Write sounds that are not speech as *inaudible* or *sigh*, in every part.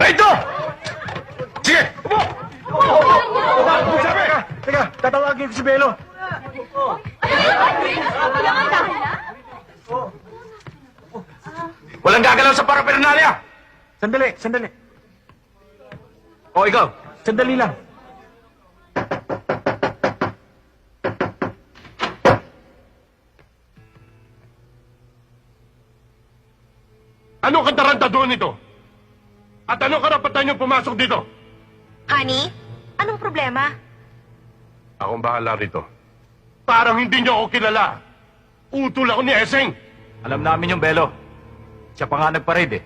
Rito! Sige, upo! Sabi! Teka, tatawagin ko si Belo. Walang gagalaw sa paraphernalia! Sandali, sandali. O ikaw, Sandali lang. Anong katarantado nito? At anong karapatan niyo pumasok dito? Honey, anong problema? Akong bahala rito. Parang hindi niyo ako kilala. Utol ako ni Eseng. alam namin yung Belo. Siya pa nga nagparade eh.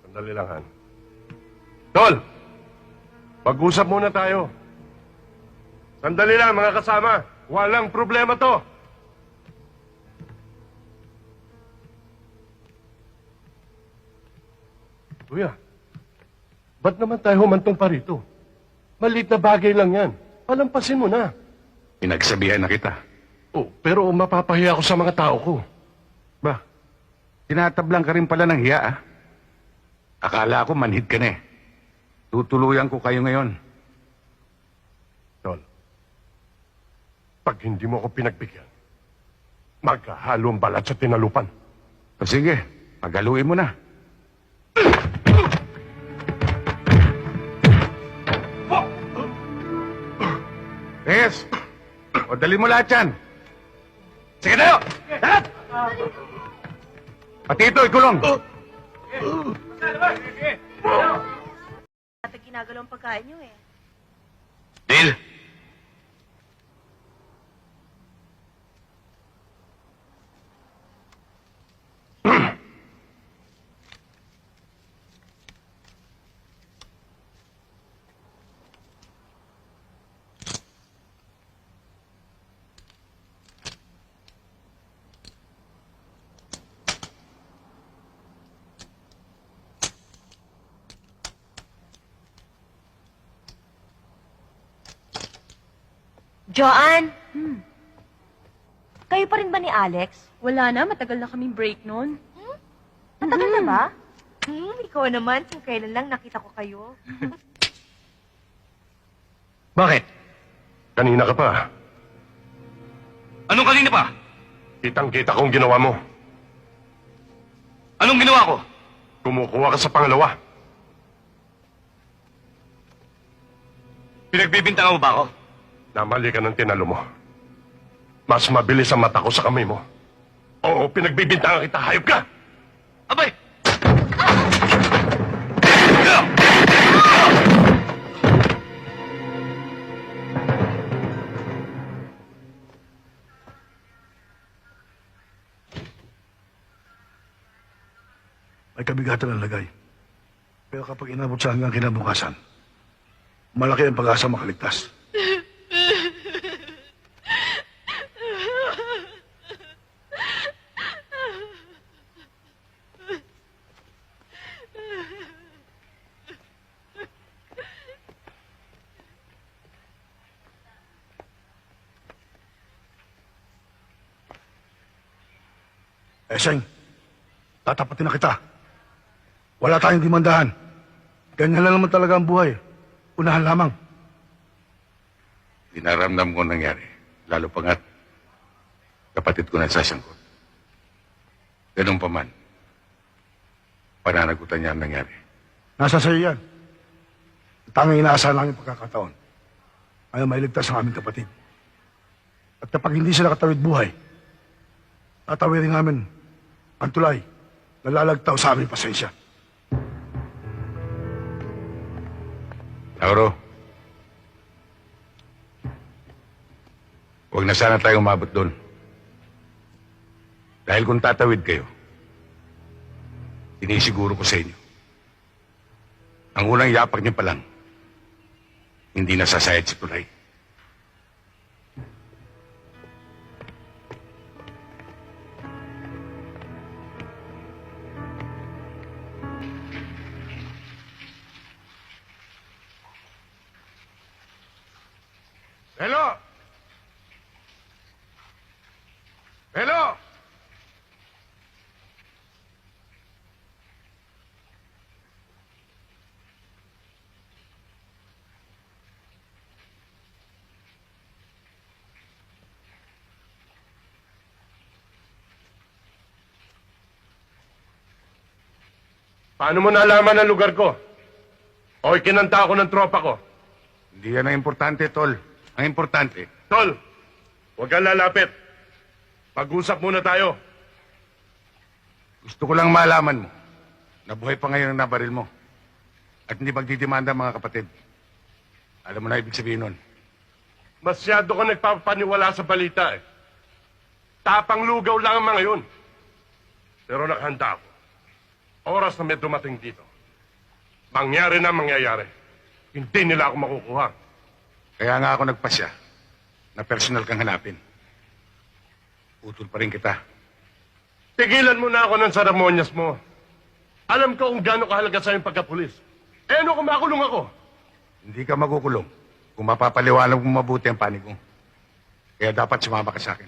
Sandali lang, Han. Tol! Pag-usap muna tayo. Sandali lang, mga kasama. Walang problema to. Kuya, ba't naman tayo humantong pa rito? Maliit na bagay lang yan. Palampasin mo na. Pinagsabihan na kita. Oh, pero mapapahiya ako sa mga tao ko. Ba, tinatablang ka rin pala ng hiya, ah. Akala ko manhid ka na eh. Tutuluyan ko kayo ngayon. Pag hindi mo ako pinagbigyan, magkahalo ang balat sa tinalupan. O sige, pagaluin mo na. Yes! O dali mo lahat yan. Sige tayo! Lahat! Pati ito, ikulong. At ginagalaw ang pagkain niyo eh. Joanne! Kayo pa rin ba ni Alex? Wala na, matagal na kaming break noon. Matagal na ba? Hmm, ikaw naman, kung kailan lang nakita ko kayo. *laughs* Bakit? Kanina ka pa. Anong kanina pa? Kitang-kita kong ginawa mo. Anong ginawa ko? Kumukuha ka sa pangalawa. Pinagbibintangan mo ba ako? Namali ka ng tinalo mo. Mas mabilis ang mata ko sa kamay mo. Oo, pinagbibintangan kita. Hayop ka! Abay! May kabigatan ang lagay. Pero kapag inabot sa hanggang kinabukasan, malaki ang pag-asa makaligtas. Eseng, tatapatin na kita. Wala tayong dimandahan. Ganyan lang naman talaga ang buhay. Unahan lamang. Dinaramdam ko ang nangyari. Lalo pa nga't kapatid ko na sasangkot. Ganun pa man. Pananagutan niya ang nangyari. Nasa sa'yo yan. Tanging inaasahan lang yung pagkakataon. Ay mailigtas ang aming kapatid. At kapag hindi sila katawid buhay, tatawirin namin ang tulay na lalagtaw sa aming pasensya. Lauro. Huwag na sana tayo umabot doon. Dahil kung tatawid kayo, sinisiguro ko sa inyo. Ang unang yapak niyo pa lang, hindi nasasayad si Tulay. Belo! Belo! Paano mo nalaman ang lugar ko? O ikinanta ako ng tropa ko? Hindi yan ang importante, Tol. Ang importante, Tol, huwag kang lalapit. Pag-usap muna tayo. gusto ko lang malaman mo na buhay pa ngayon ang nabaril mo at hindi magdidemanda ang mga kapatid. Alam mo na ibig sabihin nun. Masyado ka nagpapaniwala sa balita eh. Tapang lugaw lang ang mga yun. Pero nakahanda ako. Oras na may dumating dito. Mangyari na mangyayari. Hindi nila ako makukuha. Kaya nga ako nagpasya na personal kang hanapin. Utol pa rin kita. Tigilan mo na ako ng seremonyas mo. Alam ko kung gaano kahalaga sa yung pagkapulis. Eh ano kung makulong ako? Hindi ka magukulong kung mapapaliwanag mo mabuti ang panig mo. Kaya dapat sumama ka sa akin.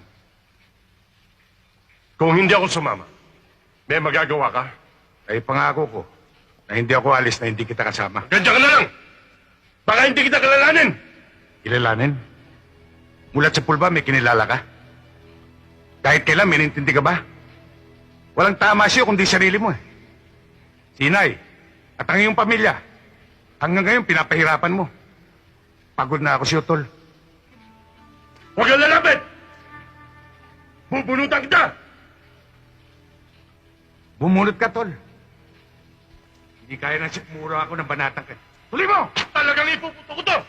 Kung hindi ako sumama, may magagawa ka? Ay pangako ko na hindi ako alis na hindi kita kasama. Ganyan ka na lang! Baka hindi kita kalalanin! Kilalanin? Mulat sa pulba, may kinilala ka? Kahit kailan, may nintindi ka ba? Walang tama siya kundi sarili mo eh. Sinay, at ang iyong pamilya, hanggang ngayon pinapahirapan mo. Pagod na ako siyo, Tol. Huwag kang lalapit! Bubunutan kita! Bumunot ka, Tol. Hindi kaya na sikmura ako ng banatang ka. Tuloy mo! Talagang ipupunin